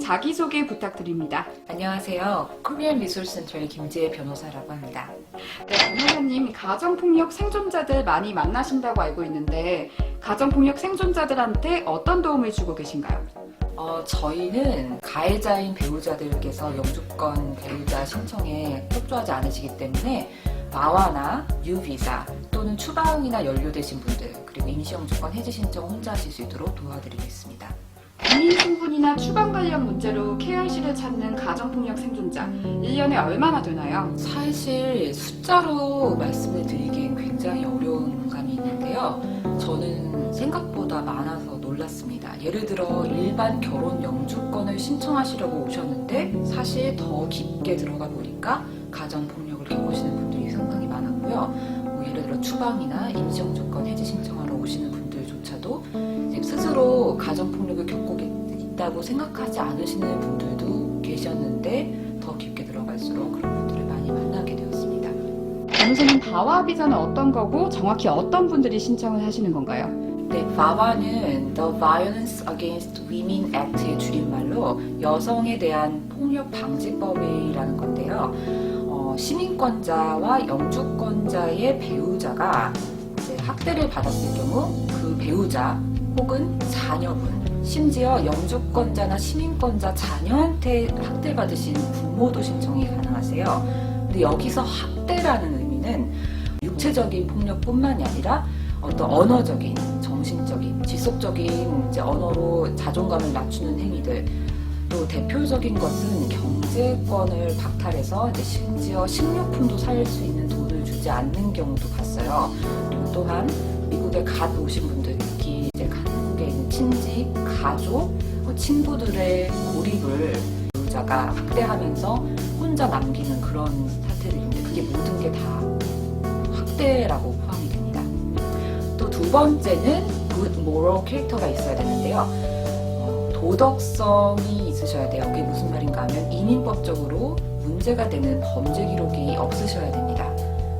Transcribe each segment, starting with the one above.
자기소개 부탁드립니다. 안녕하세요. 코리안 리소스센터의 김지혜 변호사라고 합니다. 네, 변호사님 가정폭력 생존자들 많이 만나신다고 알고 있는데 가정폭력 생존자들한테 어떤 도움을 주고 계신가요? 어, 저희는 가해자인 배우자들께서 영주권 배우자 신청에 협조하지 않으시기 때문에 마와나 유비자 또는 추방이나 연루되신 분들 그리고 임시영주권 해지 신청 혼자 하실 수 있도록 도와드리겠습니다. 본인 신분이나 추방 관련 문제로 KRC를 찾는 가정폭력 생존자 1년에 얼마나 되나요? 사실 숫자로 말씀을 드리기엔 굉장히 어려운 감이 있는데요. 저는 생각보다 많아서 놀랐습니다. 예를 들어 일반 결혼 영주권을 신청하시려고 오셨는데 사실 더 깊게 들어가 보니까 가정 폭력을 겪으시는 분들이 상당히 많았고요. 뭐 예를 들어 추방이나 임시영주권 해지 신청하러 오시는 이제 스스로 가정 폭력을 겪고 있다고 생각하지 않으시는 분들도 계셨는데 더 깊게 들어갈수록 그런 분들을 많이 만나게 되었습니다. 변호사님 바와 비자는 어떤 거고 정확히 어떤 분들이 신청을 하시는 건가요? 네, 바바는 The Violence Against Women Act의 줄임말로 여성에 대한 폭력 방지법이라는 건데요. 어, 시민권자와 영주권자의 배우자가 학대를 받았을 경우 그 배우자 혹은 자녀분, 심지어 영주권자나 시민권자 자녀한테 학대받으신 부모도 신청이 가능하세요. 근데 여기서 학대라는 의미는 육체적인 폭력뿐만이 아니라 어떤 언어적인, 정신적인, 지속적인 이제 언어로 자존감을 낮추는 행위들, 또 대표적인 것은 경 제권을 박탈해서 이제 심지어 식료품도 살 수 있는 돈을 주지 않는 경우도 봤어요. 그리고 또한 미국에 갓 오신 분들, 특히 이제 한국에 있는 친지, 가족, 뭐 친구들의 고립을 배우자가 학대하면서 혼자 남기는 그런 사태들인데 그게 모든 게 다 학대라고 포함이 됩니다. 또 두 번째는 good moral character가 있어야 되는데요. 어, 도덕성이 있으셔야 돼요. 그게 무슨 말인가 하면 이민법적으로 문제가 되는 범죄 기록이 없으셔야 됩니다.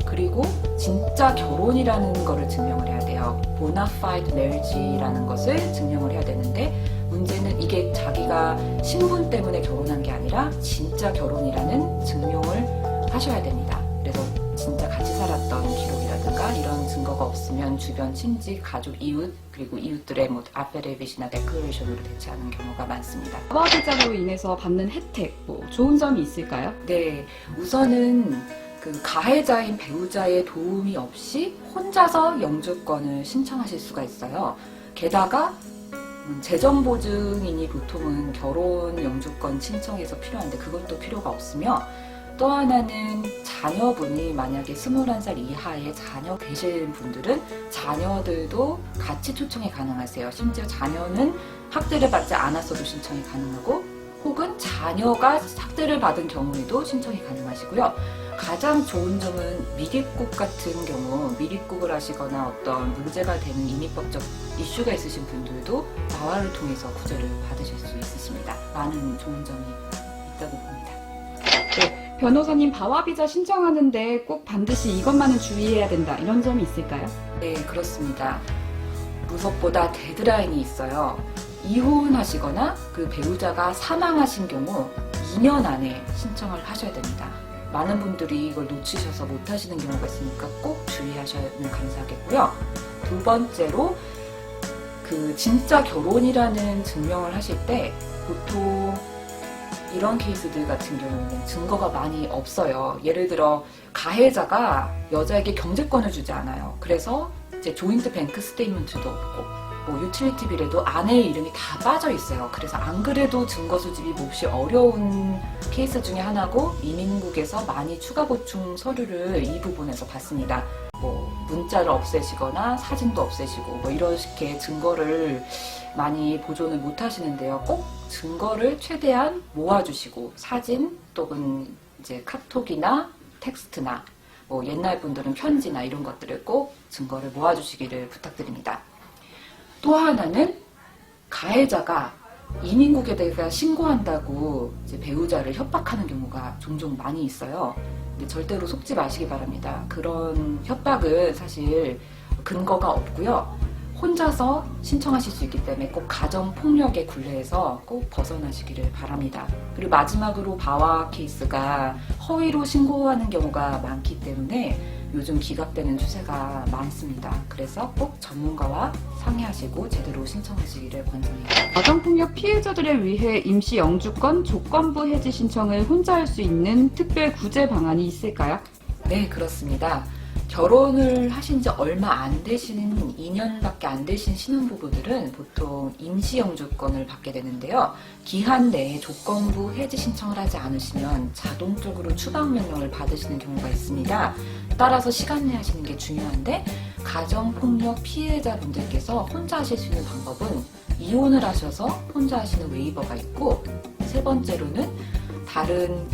그리고 진짜 결혼이라는 거를 증명을 해야 돼요. fide marriage라는 것을 증명을 해야 되는데 문제는 이게 자기가 신분 때문에 결혼한 게 아니라 진짜 결혼이라는 증명을 하셔야 됩니다. 증거가 없으면 주변 친지, 가족, 이웃 그리고 이웃들의 뭐 아페레빗이나 데클레이션으로 대체하는 경우가 많습니다. 비자로 인해서 받는 혜택, 뭐 좋은 점이 있을까요? 네, 우선은 그 가해자인 배우자의 도움이 없이 혼자서 영주권을 신청하실 수가 있어요. 게다가 음, 재정 보증인이 보통은 결혼 영주권 신청에서 필요한데 그것도 필요가 없으며 또 하나는 자녀분이 만약에 21살 이하의 자녀 되시는 분들은 자녀들도 같이 초청이 가능하세요. 심지어 자녀는 학대를 받지 않았어도 신청이 가능하고 혹은 자녀가 학대를 받은 경우에도 신청이 가능하시고요. 가장 좋은 점은 미립국 같은 경우 미립국을 하시거나 어떤 문제가 되는 이민법적 이슈가 있으신 분들도 나와를 통해서 구제를 받으실 수 있으십니다. 많은 좋은 점이 있다고 봅니다. 변호사님 바와 비자 신청하는데 꼭 반드시 이것만은 주의해야 된다 이런 점이 있을까요? 네, 그렇습니다. 무엇보다 데드라인이 있어요. 이혼하시거나 그 배우자가 사망하신 경우 2년 안에 신청을 하셔야 됩니다. 많은 분들이 이걸 놓치셔서 못 하시는 경우가 있으니까 꼭 주의하시면 감사하겠고요. 두 번째로 그 진짜 결혼이라는 증명을 하실 때 보통 이런 케이스들 같은 경우에는 증거가 많이 없어요. 예를 들어 가해자가 여자에게 경제권을 주지 않아요. 그래서 이제 조인트 뱅크 스테이먼트도 없고 뭐 유틸리티 빌에도 아내의 이름이 다 빠져 있어요. 그래서 안 그래도 증거 수집이 몹시 어려운 케이스 중에 하나고 이민국에서 많이 추가 보충 서류를 이 부분에서 받습니다. 뭐 문자를 없애시거나 사진도 없애시고 뭐 이렇게 증거를 많이 보존을 못 하시는데요. 꼭 증거를 최대한 모아주시고 사진 또는 이제 카톡이나 텍스트나 뭐 옛날 분들은 편지나 이런 것들을 꼭 증거를 모아주시기를 부탁드립니다. 또 하나는 가해자가 이민국에 대해서 신고한다고 배우자를 협박하는 경우가 종종 많이 있어요. 근데 절대로 속지 마시기 바랍니다. 그런 협박은 사실 근거가 없고요. 혼자서 신청하실 수 있기 때문에 꼭 가정 폭력의 굴레에서 꼭 벗어나시기를 바랍니다. 그리고 마지막으로 바와 케이스가 허위로 신고하는 경우가 많기 때문에 요즘 기각되는 추세가 많습니다. 그래서 꼭 전문가와 상의하시고 제대로 신청하시기를 권장해요. 가정폭력 피해자들을 위해 임시 영주권 조건부 해지 신청을 혼자 할 수 있는 특별 구제 방안이 있을까요? 네, 그렇습니다. 결혼을 하신 지 얼마 안 되시는 2년밖에 안 되신 신혼부부들은 보통 임시영주권을 받게 되는데요. 기한 내에 조건부 해지 신청을 하지 않으시면 자동적으로 추방 명령을 받으시는 경우가 있습니다. 따라서 시간 내에 하시는 게 중요한데 가정폭력 피해자분들께서 혼자 하실 수 있는 방법은 이혼을 하셔서 혼자 하시는 웨이버가 있고 세 번째로는 다른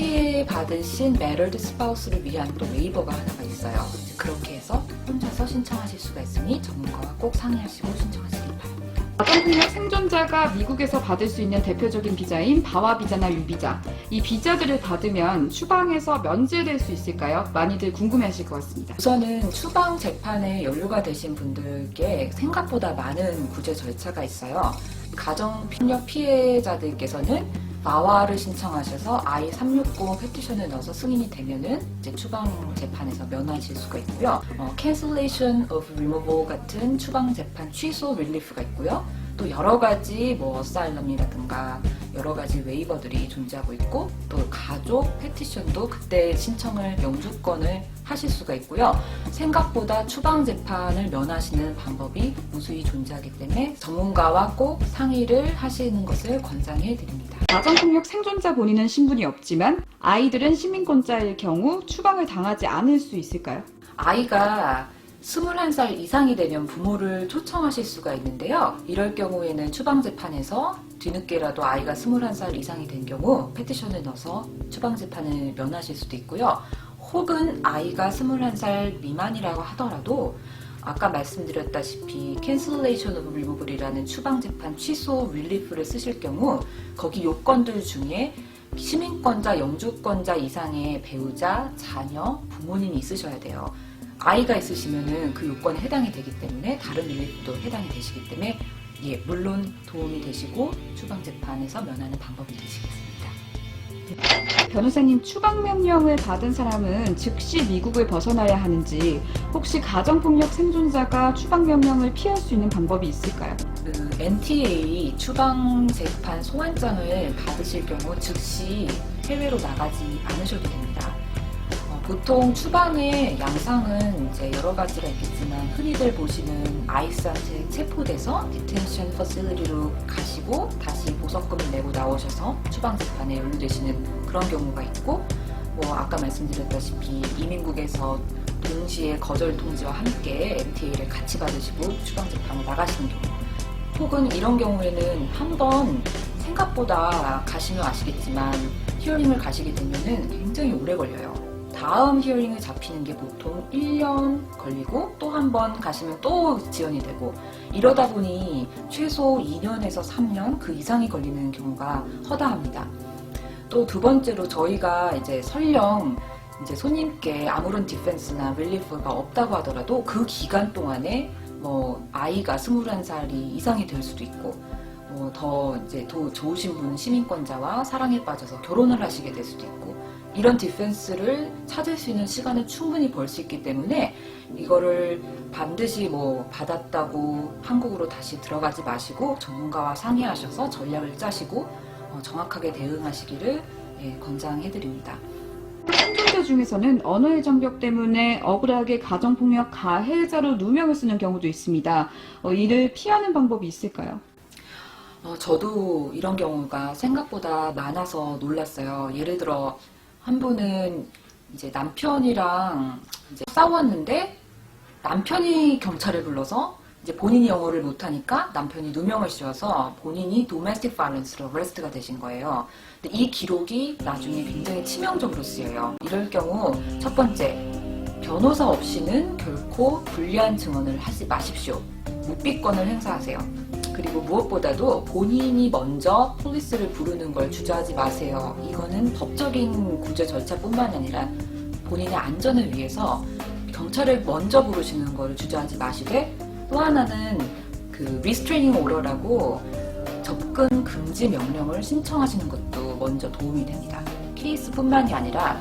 피해 받으신 메럴드 스파우스를 위한 또 웨이버가 하나가 있어요. 그렇게 해서 혼자서 신청하실 수가 있으니 전문가와 꼭 상의하시고 신청하시길 바랍니다. 가정폭력 생존자가 미국에서 받을 수 있는 대표적인 비자인 바와 비자나 유비자. 이 비자들을 받으면 추방에서 면제될 수 있을까요? 많이들 궁금해하실 것 같습니다. 우선은 추방 재판에 연루가 되신 분들께 생각보다 많은 구제 절차가 있어요. 가정폭력 피해자들께서는 마와를 신청하셔서 I-369 페티션을 넣어서 승인이 되면은 이제 추방 재판에서 면하실 수가 있고요. 어, cancellation of removal 같은 추방 재판 취소 릴리프가 있고요. 또 여러 가지 뭐 어사일럼이라든가 여러 가지 웨이버들이 존재하고 있고 또 가족 페티션도 그때 신청을 영주권을 하실 수가 있고요. 생각보다 추방 재판을 면하시는 방법이 무수히 존재하기 때문에 전문가와 꼭 상의를 하시는 것을 권장해 드립니다. 가정폭력 생존자 본인은 신분이 없지만 아이들은 시민권자일 경우 추방을 당하지 않을 수 있을까요? 아이가 21살 이상이 되면 부모를 초청하실 수가 있는데요. 이럴 경우에는 추방재판에서 뒤늦게라도 아이가 21살 이상이 된 경우 페티션을 넣어서 추방재판을 면하실 수도 있고요. 혹은 아이가 21살 미만이라고 하더라도 아까 말씀드렸다시피 cancellation of removal이라는 추방 재판 취소 릴리프를 쓰실 경우 거기 요건들 중에 시민권자, 영주권자 이상의 배우자, 자녀, 부모님이 있으셔야 돼요. 아이가 있으시면은 그 요건에 해당이 되기 때문에 다른 릴리프도 해당이 되시기 때문에 예, 물론 도움이 되시고 추방 재판에서 면하는 방법이 되시겠습니다. 변호사님 추방 명령을 받은 사람은 즉시 미국을 벗어나야 하는지 혹시 가정폭력 생존자가 추방 명령을 피할 수 있는 방법이 있을까요? 그 NTA 추방 재판 소환장을 받으실 경우 즉시 해외로 나가지 않으셔도 됩니다. 어, 보통 추방의 양상은 이제 여러 가지가 있겠지만 흔히들 보시는 아이스한테 체포돼서 디텐션 퍼실리티로 가시 고 다시 보석금을 내고 나오셔서 추방 재판에 연루되시는 그런 경우가 있고 뭐 아까 말씀드렸다시피 이민국에서 동시에 거절 통지와 함께 MTA를 같이 받으시고 추방 재판에 나가시는 경우 혹은 이런 경우에는 한번 생각보다 가시면 아시겠지만 히어링을 가시게 되면은 굉장히 오래 걸려요. 다음 히어링을 잡히는 게 보통 1년 걸리고 또 한 번 가시면 또 지연이 되고 이러다 보니 최소 2년에서 3년 그 이상이 걸리는 경우가 허다합니다. 또 두 번째로 저희가 이제 설령 이제 손님께 아무런 디펜스나 릴리프가 없다고 하더라도 그 기간 동안에 뭐 아이가 21살이 이상이 될 수도 있고 뭐 더 이제 더 좋으신 분 시민권자와 사랑에 빠져서 결혼을 하시게 될 수도 있고 이런 디펜스를 찾을 수 있는 시간을 충분히 벌 수 있기 때문에 이거를 반드시 뭐 받았다고 한국으로 다시 들어가지 마시고 전문가와 상의하셔서 전략을 짜시고 어, 정확하게 대응하시기를 예, 권장해드립니다. 생존자 중에서는 언어의 장벽 때문에 억울하게 가정폭력 가해자로 누명을 쓰는 경우도 있습니다. 어, 이를 피하는 방법이 있을까요? 어, 저도 이런 경우가 생각보다 많아서 놀랐어요. 예를 들어, 한 분은 이제 남편이랑 이제 싸웠는데, 남편이 경찰을 불러서 이제 본인이 영어를 못하니까 남편이 누명을 씌워서 본인이 domestic violence로 arrest가 되신 거예요. 근데 이 기록이 나중에 굉장히 치명적으로 쓰여요. 이럴 경우 첫 번째, 변호사 없이는 결코 불리한 증언을 하지 마십시오. 묵비권을 행사하세요. 그리고 무엇보다도 본인이 먼저 폴리스를 부르는 걸 주저하지 마세요. 이거는 법적인 구제 절차뿐만 아니라 본인의 안전을 위해서 경찰을 먼저 부르시는 걸 주저하지 마시되 또 하나는 그 리스트레이닝 오더라고 접근 금지 명령을 신청하시는 것도 먼저 도움이 됩니다. 케이스뿐만이 아니라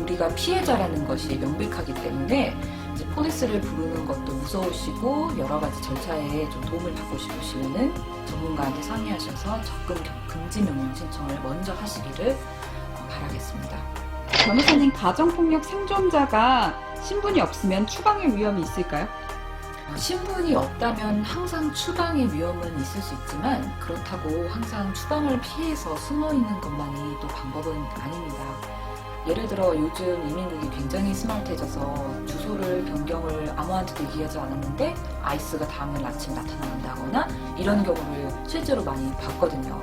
우리가 피해자라는 것이 명백하기 때문에 이제 폴리스를 부르는 것도 무서우시고 여러 가지 절차에 좀 도움을 받고 싶으시면은 전문가한테 상의하셔서 접근 금지 명령 신청을 먼저 하시기를 바라겠습니다. 변호사님 가정폭력 생존자가 신분이 없으면 추방의 위험이 있을까요? 어, 신분이 없다면 항상 추방의 위험은 있을 수 있지만 그렇다고 항상 추방을 피해서 숨어 있는 것만이 또 방법은 아닙니다. 예를 들어 요즘 이민국이 굉장히 스마트해져서 주소를 변경을 아무한테도 얘기하지 않았는데 아이스가 다음날 아침 나타난다거나 이런 경우를 실제로 많이 봤거든요.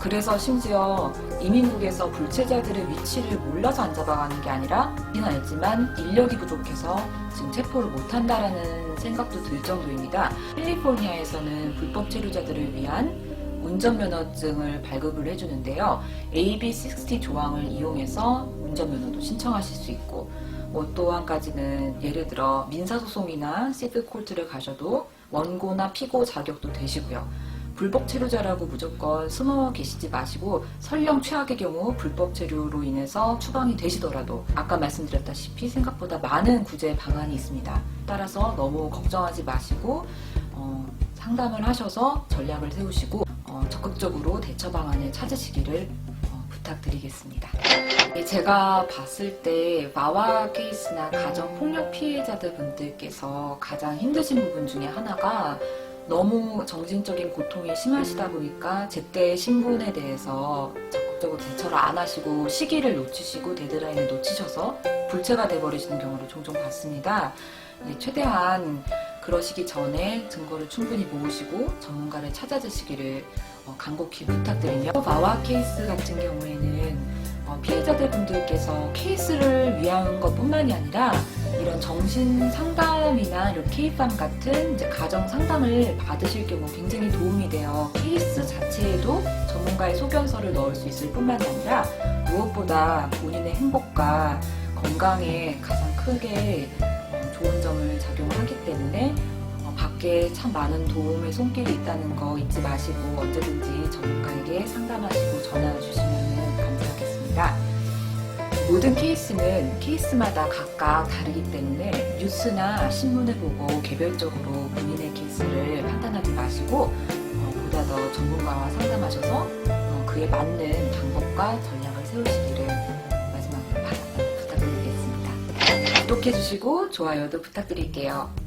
그래서 심지어 이민국에서 불체자들의 위치를 몰라서 안 잡아가는 게 아니라 이는 알지만 인력이 부족해서 지금 체포를 못한다라는 생각도 들 정도입니다. 캘리포니아에서는 불법 체류자들을 위한 운전면허증을 발급을 해주는데요. AB60 조항을 이용해서 운전면허도 신청하실 수 있고 뭐 또 한 가지는 예를 들어 민사소송이나 시빌코트를 가셔도 원고나 피고 자격도 되시고요. 불법 체류자라고 무조건 숨어 계시지 마시고 설령 최악의 경우 불법 체류로 인해서 추방이 되시더라도 아까 말씀드렸다시피 생각보다 많은 구제 방안이 있습니다. 따라서 너무 걱정하지 마시고 어, 상담을 하셔서 전략을 세우시고 어, 적극적으로 대처 방안을 찾으시기를 어, 부탁드리겠습니다. 예, 제가 봤을 때 마와 케이스나 가정 폭력 피해자들 분들께서 가장 힘드신 부분 중에 하나가 너무 정신적인 고통이 심하시다 보니까 제때 신분에 대해서 적극적으로 대처를 안 하시고 시기를 놓치시고 데드라인을 놓치셔서 불체가 돼버리시는 경우를 종종 봤습니다. 네, 최대한 그러시기 전에 증거를 충분히 모으시고 전문가를 찾아주시기를 어, 간곡히 부탁드리며 마와 케이스 같은 경우에는 어, 피해자들 분들께서 케이스를 위한 것뿐만이 아니라 이런 정신 상담이나 이런 케이팜 같은 가정 상담을 받으실 경우 굉장히 도움이 돼요. 케이스 자체에도 전문가의 소견서를 넣을 수 있을 뿐만이 아니라 무엇보다 본인의 행복과 건강에 가장 크게 작용하기 때문에 어, 밖에 참 많은 도움의 손길이 있다는 거 잊지 마시고 언제든지 전문가에게 상담하시고 전화 주시면 감사하겠습니다. 모든 케이스는 케이스마다 각각 다르기 때문에 뉴스나 신문을 보고 개별적으로 본인의 케이스를 판단하지 마시고 어, 보다 더 전문가와 상담하셔서 어, 그에 맞는 방법과 전략을 세우시기를 구독해주시고 좋아요도 부탁드릴게요.